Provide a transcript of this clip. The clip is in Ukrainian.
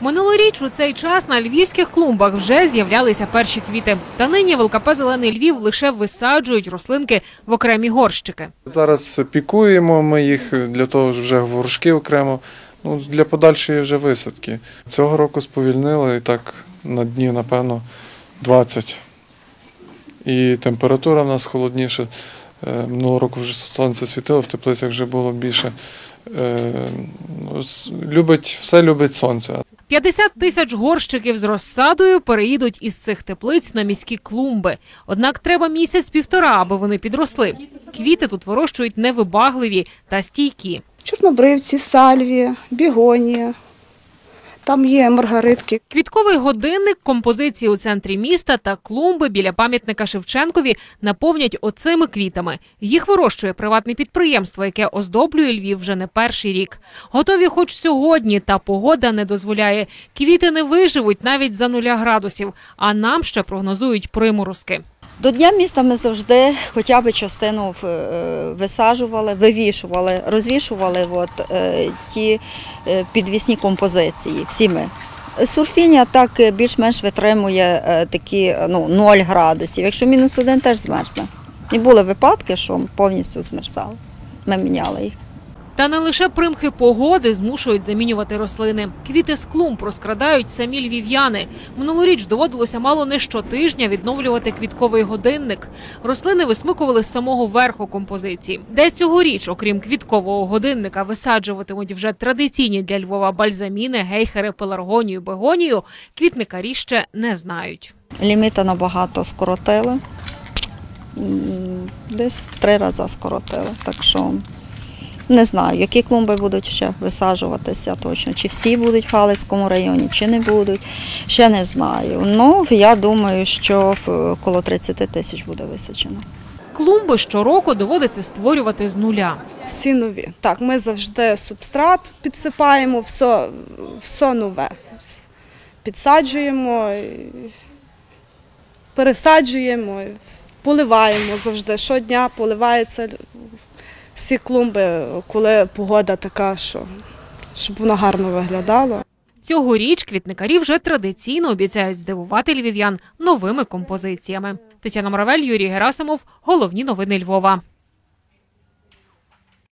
Минулоріч у цей час на львівських клумбах вже з'являлися перші квіти. Та нині в ЛКП «Зелений Львів» лише висаджують рослинки в окремі горщики. Зараз пікуємо ми їх для того ж вже горшки окремо. Ну, для подальшої вже висадки. Цього року сповільнили і так на днів, напевно, 20. І температура в нас холодніша. Е, Минулого року вже сонце світило, в теплицях вже було більше. Е, ну, Любить, все любить сонце. 50 тисяч горщиків з розсадою переїдуть із цих теплиць на міські клумби. Однак треба місяць-півтора, аби вони підросли. Квіти тут вирощують невибагливі та стійкі. Чорнобривці, сальвія, бігонія. Там є маргаритки. Квітковий годинник, композиції у центрі міста та клумби біля пам'ятника Шевченкові наповнять оцими квітами. Їх вирощує приватне підприємство, яке оздоблює Львів вже не перший рік. Готові хоч сьогодні, та погода не дозволяє. Квіти не виживуть навіть за нуля градусів, а нам ще прогнозують приморозки. До Дня міста ми завжди хоча б частину е, висаджували, вивішували, розвішували от, е, ті е, підвісні композиції. Всі ми. Сурфіння так більш-менш витримує такі ну, 0 градусів. Якщо мінус один, теж змерзне. І були випадки, що повністю змерзали. Ми міняли їх. Та не лише примхи погоди змушують замінювати рослини. Квіти з клумб розкрадають самі львів'яни. Минулоріч доводилося мало не щотижня відновлювати квітковий годинник. Рослини висмикували з самого верху композиції. Де цьогоріч, окрім квіткового годинника, висаджуватимуть вже традиційні для Львова бальзаміни, гейхери, пеларгонію, бегонію, квітникарі ще не знають. Ліміти набагато скоротили. Десь в три рази скоротили. Так що не знаю, які клумби будуть ще висаджуватися точно. Чи всі будуть в Галицькому районі, чи не будуть. Ще не знаю. Ну, я думаю, що коло 30 тисяч буде висаджено. Клумби щороку доводиться створювати з нуля. Всі нові. Так, ми завжди субстрат підсипаємо, все, все нове. Підсаджуємо, пересаджуємо, поливаємо завжди. Щодня поливається всі клумби, коли погода така, що щоб воно гарно виглядало. Цьогоріч квітникарі вже традиційно обіцяють здивувати львів'ян новими композиціями. Тетяна Моравель, Юрій Герасимов. Головні новини Львова.